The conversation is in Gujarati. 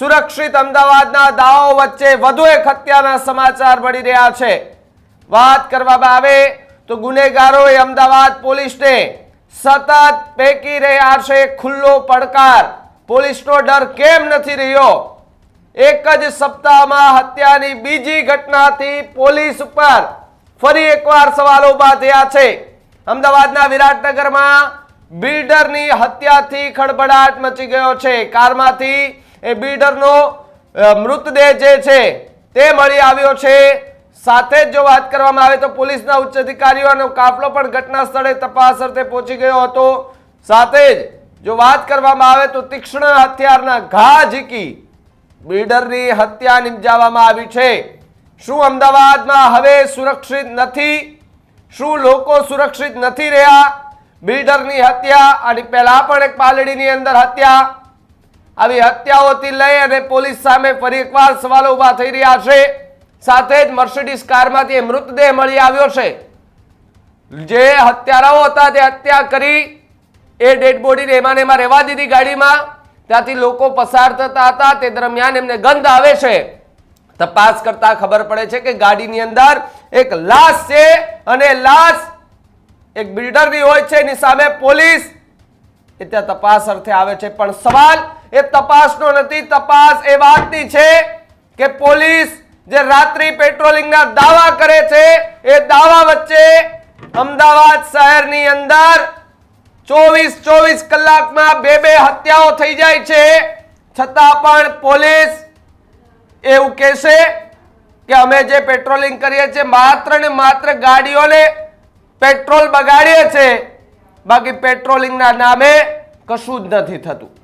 સુરક્ષિત અમદાવાદના દાવો વચ્ચે વધુ એક હત્યાના સમાચાર મળી રહ્યા છે. વાત કરવામાં આવે તો ગુનેગારોએ અમદાવાદ પોલીસને સતત પેકી રહ્યા છે ખુલ્લો પડકાર. પોલીસનો ડર કેમ નથી રહ્યો? એક જ સપ્તાહમાં હત્યાની બીજી ઘટનાથી પોલીસ ઉપર ફરી એકવાર સવાલો ઊભા થયા છે. અમદાવાદના વિરાટનગરમાં બિલ્ડરની હત્યાથી ખળબડાટ મચી ગયો છે. કારમાંથી એ બિલ્ડરનો મૃતદેહ જે છે તે મળી આવ્યો છે. સાથે જ જો વાત કરવામાં આવે તો પોલીસના ઉચ્ચ અધિકારીઓનો કાફલો પણ ઘટના સ્થળે તપાસ અર્થે પહોંચી ગયો હતો. સાથે જ જો વાત કરવામાં આવે તો તીક્ષ્ણ હથિયારના ઘા ઝીકી બિલ્ડરની હત્યા નિપજાવવામાં આવી છે. શું અમદાવાદમાં હવે સુરક્ષિત નથી? શું લોકો સુરક્ષિત નથી રહ્યા? બિલ્ડરની હત્યા અને પહેલાં પણ એક પાલડીની અંદર હત્યા આવી હત્યાઓથી લઈ અને પોલીસ સામે ફરી એકવાર સવાલો ઊભા થઈ રહ્યા છે. સાથે જ મર્સિડીઝ કારમાંથી મૃતદેહ મળી આવ્યો છે. જે હત્યારાઓ હતા તે હત્યા કરી એ ડેડ બોડીને એમાં એમાં રહેવા દીધી ગાડીમાં. ત્યાંથી લોકો પસાર થતા હતા. તે દરમિયાન એમને ગંધ આવે છે. તપાસ કરતા ખબર પડે છે કે ગાડીની અંદર એક લાશ છે અને લાશ એક બિલ્ડરની હોય છે. એની સામે પોલીસ એ ત્યાં તપાસ અર્થે આવે છે. પણ સવાલ એ તપાસનો નથી. તપાસ એ વાતની છે કે પોલીસ જે રાત્રિ પેટ્રોલિંગના દાવા કરે છે, એ દાવા વચ્ચે અમદાવાદ શહેરની અંદર ચોવીસ ચોવીસ કલાકમાં બે બે હત્યાઓ થઈ જાય છે. છતાં પણ પોલીસ એવું કહેશે કે અમે જે પેટ્રોલિંગ કરીએ છીએ, માત્ર ને માત્ર ગાડીઓને પેટ્રોલ બગાડીએ છીએ. બાકી પેટ્રોલિંગના નામે કશું જ નથી થતું.